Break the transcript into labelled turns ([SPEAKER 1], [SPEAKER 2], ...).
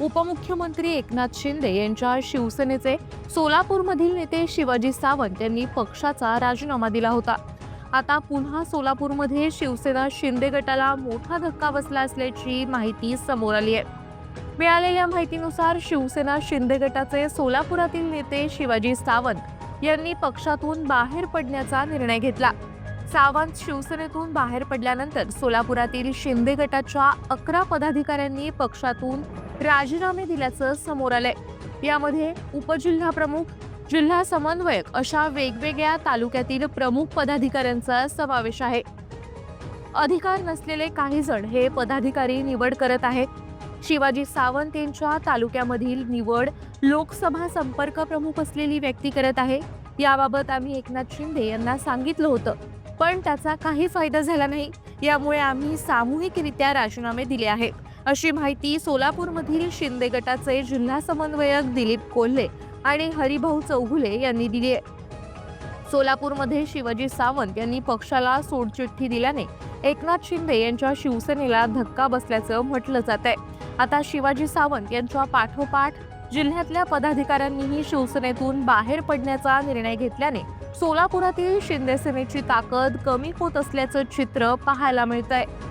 [SPEAKER 1] उपमुख्यमंत्री एकनाथ शिंदे यांच्या शिवसेनेचे सोलापूरमधील नेते शिवाजी सावंत यांनी पक्षाचा राजीनामा दिला होता. आता पुन्हा सोलापूरमध्ये शिवसेना शिंदे गटाला मोठा धक्का बसला असल्याची माहिती समोर आली आहे. मिळालेल्या माहितीनुसार शिवसेना शिंदे गटाचे सोलापुरातील नेते शिवाजी सावंत यांनी पक्षातून बाहेर पडण्याचा निर्णय घेतला. सावंत शिवसेनेतून बाहेर पडल्यानंतर सोलापुरातील शिंदे गटाच्या अकरा पदाधिकाऱ्यांनी पक्षातून राजीनामे दिल्याचं समोर आलंय. यामध्ये उपजिल्हा प्रमुख जिल्हा समन्वयक अशा वेगवेगळ्या तालुक्यातील प्रमुख पदाधिकाऱ्यांचा समावेश आहे. अधिकार नसलेले काही जण हे पदाधिकारी निवड करत आहेत. शिवाजी सावंत यांच्या तालुक्यामधील निवड लोकसभा संपर्क प्रमुख असलेली व्यक्ती करत आहे. याबाबत आम्ही एकनाथ शिंदे यांना सांगितलं होतं. पण त्याचा काही फायदा झाला नाही. यामुळे आम्ही सामूहिकरित्या राजीनामे दिले आहेत. अशी माहिती सोलापूरमधील शिंदे गटाचे जिल्हा समन्वयक दिलीप कोल्हे आणि हरिभाऊ चौघुले यांनी दिली आहे. सोलापूरमध्ये शिवाजी सावंत यांनी पक्षाला सोडचिठ्ठी दिल्याने एकनाथ शिंदे यांच्या शिवसेनेला धक्का बसल्याचं म्हटलं जात आहे. आता शिवाजी सावंत यांच्या पाठोपाठ जिल्ह्यातल्या पदाधिकाऱ्यांनीही शिवसेनेतून बाहेर पडण्याचा निर्णय घेतल्याने सोलापुरातील शिंदे सेनेची ताकद कमी होत असल्याचं चित्र पाहायला मिळत आहे